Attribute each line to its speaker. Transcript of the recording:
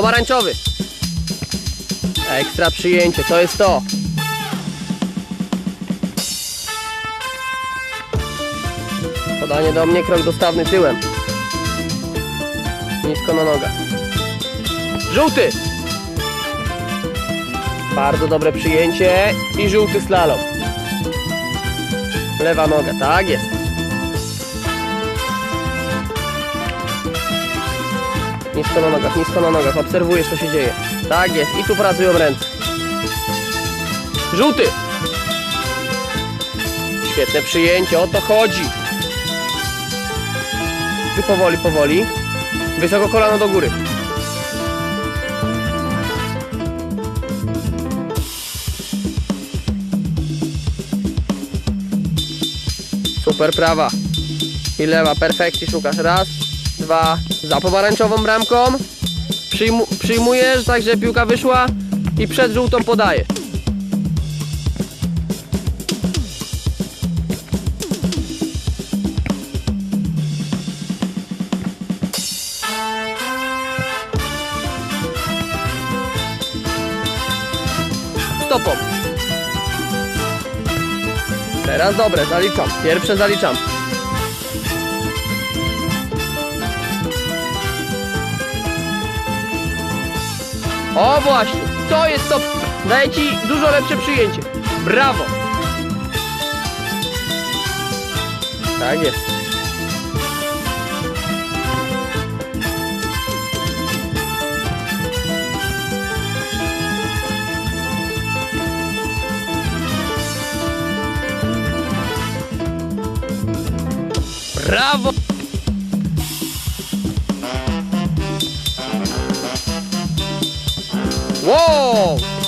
Speaker 1: Pomarańczowy. Ekstra przyjęcie, to jest to. Podanie do mnie, krok dostawny tyłem. Nisko na nogach. Żółty! Bardzo dobre przyjęcie i żółty slalom. Lewa noga, tak jest. Nisko na nogach, nisko na nogach. Obserwujesz, co się dzieje. Tak jest. I tu pracują ręce. Żółty! Świetne przyjęcie, o to chodzi. I powoli, powoli. Wysoko kolano do góry. Super prawa. I lewa, perfekcji szukasz. Raz, dwa, za pomarańczową bramką. Przyjmu, przyjmujesz, tak żeby piłka wyszła i przed żółtą podajesz. Stopą. Teraz dobre, zaliczam. Pierwsze zaliczam. O właśnie, to jest to. Daje ci dużo lepsze przyjęcie. Brawo. Tak jest. 와!